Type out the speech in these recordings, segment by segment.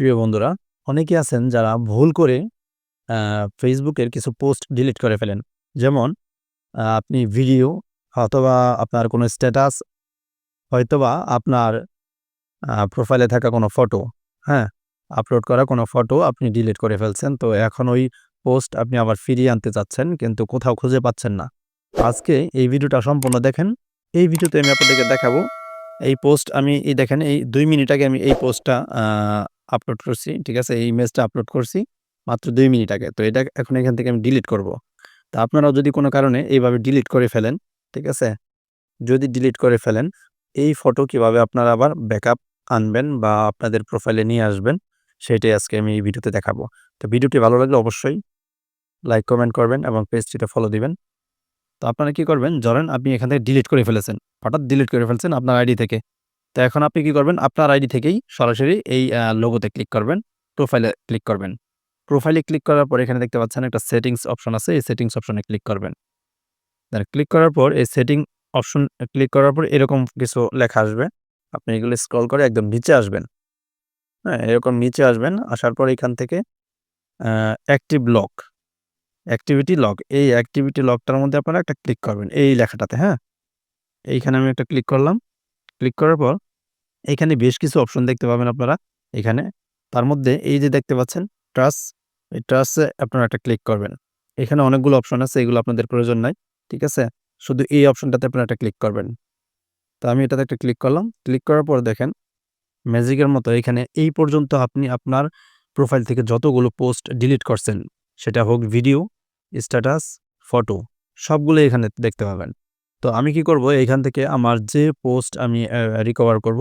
প্রিয় বন্ধুরা অনেকে আছেন যারা ভুল করে ফেসবুকের কিছু পোস্ট ডিলিট করে ফেলেন। যেমন আপনি ভিডিও অথবা আপনার কোনো স্ট্যাটাস হয়তোবা আপনার প্রোফাইলে থাকা কোনো ফটো হ্যাঁ? আপলোড করা কোনো ফটো আপনি ডিলিট করে ফেলছেন। তো এখন ওই পোস্ট আপনি আবার ফিরিয়ে আনতে চাচ্ছেন, কিন্তু কোথাও খুঁজে পাচ্ছেন না। আজকে এই ভিডিওটা সম্পূর্ণ দেখেন। এই ভিডিওতে আমি আপনাদেরকে দেখাবো, এই পোস্ট আমি, এই দেখেন, এই দুই মিনিট আগে আমি এই পোস্টটা আপলোড করছি, ঠিক আছে? এই ইমেজটা আপলোড করছি মাত্র দুই মিনিট আগে। তো এটা এখন এখান থেকে আমি ডিলিট করব। তা আপনারাও যদি কোনো কারণে এইভাবে ডিলিট করে ফেলেন, ঠিক আছে? যদি ডিলিট করে ফেলেন, এই ফটো কীভাবে আপনারা আবার ব্যাকআপ আনবেন বা আপনাদের প্রোফাইলে নিয়ে আসবেন, সেটাই আজকে আমি এই ভিডিওতে দেখাবো। তো ভিডিওটি ভালো লাগলে অবশ্যই লাইক কমেন্ট করবেন এবং পেজটিতে ফলো দিবেন। তো আপনারা কি করবেন? ধরেন আপনি এখান থেকে ডিলিট করে ফেলেছেন। হঠাৎ ডিলিট করে ফেলছেন আপনার আইডি থেকে। তো এখন আপনি কি করবেন? আপনার আইডি থেকেই সরাসরি এই লোগোতে ক্লিক করবেন প্রোফাইলে ক্লিক করবেন। প্রোফাইলে ক্লিক করার পর এখানে দেখতে পাচ্ছেন একটা সেটিংস অপশন আছে, এই সেটিংস অপশনে ক্লিক করবেন। ক্লিক করার পর এই সেটিং অপশন ক্লিক করার পর এরকম কিছু লেখা আসবে। আপনি এগুলো স্ক্রল করে একদম নিচে আসবেন। হ্যাঁ এরকম নিচে আসবেন, আসার পর এখান থেকে অ্যাক্টিভ লক অ্যাক্টিভিটি লক এই অ্যাক্টিভিটি লকটার মধ্যে আপনারা একটা ক্লিক করবেন, এই লেখাটাতে হ্যাঁ? এইখানে আমি একটা ক্লিক করলাম। ক্লিক করার পর এখানে বেশ কিছু অপশন দেখতে পাবেন আপনারা। এখানে তার মধ্যে এই যে দেখতে পাচ্ছেন, ট্রাস, এই ট্রাসে আপনারা একটা ক্লিক করবেন। এখানে অনেকগুলো অপশন আছে, এগুলো আপনাদের প্রয়োজন নাই, ঠিক আছে? শুধু এই অপশনটাতে আপনারা একটা ক্লিক করবেন। তো আমি এটাতে একটা ক্লিক করলাম। ক্লিক করার পর দেখেন, ম্যাজিকের মতো এখানে এই পর্যন্ত আপনি আপনার প্রোফাইল থেকে যতগুলো পোস্ট ডিলিট করছেন, সেটা হোক ভিডিও, স্ট্যাটাস, ফটো, সবগুলো এখানে দেখতে পাবেন। তো আমি কি করব? এইখান থেকে আমার যে পোস্ট আমি রিকভার করব,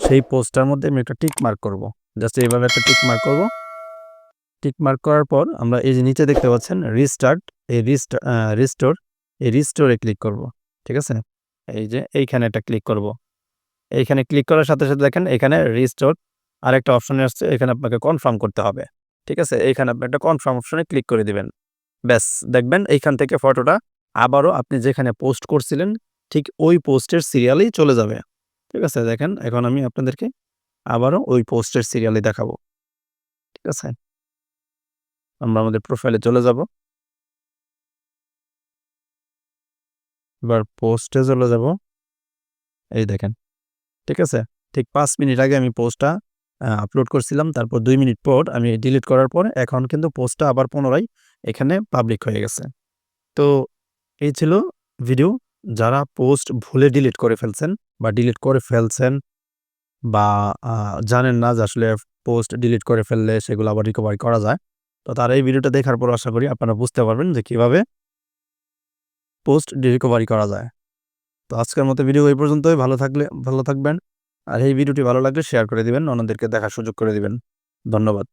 সেই পোস্টটার মধ্যে আমি একটা টিক মার্ক করব। জাস্ট এইভাবে একটা টিক মার্ক করব। টিক মার্ক করার পর আমরা এই যে নিচে দেখতে পাচ্ছেন রিস্টার্ট এই রিস্ট রিস্টোর এই রিস্টোরে ক্লিক করব, ঠিক আছে? এই যে এইখানে একটা ক্লিক করব। এইখানে ক্লিক করার সাথে সাথে দেখেন, এখানে রিস্টোর আরেকটা অপশনে আসছে, এখানে আপনাকে কনফার্ম করতে হবে, ঠিক আছে? এইখানে আপনি একটা কনফার্ম অপশনে ক্লিক করে দিবেন। ব্যাস, দেখবেন এইখান থেকে ফটোটা আবারও আপনি যেখানে পোস্ট করছিলেন, ঠিক ওই পোস্টের সিরিয়ালেই চলে যাবে। ঠিক আছে? দেখেন, এখন আমি আপনাদেরকে আবারও ওই পোস্টের সিরিয়ালে দেখাবো। ঠিক আছে? আমরা আমাদের প্রোফাইলে চলে যাব। এবার পোস্টে চলে যাব। এই দেখেন। ঠিক আছে? ঠিক পাঁচ মিনিট আগে আমি পোস্টটা আপলোড করছিলাম। তারপর দুই মিনিট পর আমি ডিলিট করার পর এখন কিন্তু পোস্টটা আবার পুনরায় এখানে পাবলিক হয়ে গেছে। তো এই ছিল ভিডিও যারা পোস্ট ভুলে ডিলিট করে ফেলছেন বা ডিলিট করে ফেলছেন বা জানেন না যে আসলে পোস্ট ডিলিট করে ফেললে সেগুলো আবার রিকভারি করা যায়। তো তারা এই ভিডিওটা দেখার পর আশা করি আপনারা বুঝতে পারবেন যে কীভাবে পোস্ট রিকভারি করা যায়। তো আজকের মতো ভিডিও এই পর্যন্তই। ভালো থাকলে, ভালো থাকবেন। আর এই ভিডিওটি ভালো লাগলে শেয়ার করে দিবেন। অন্যদেরকে দেখার সুযোগ করে দিবেন। ধন্যবাদ।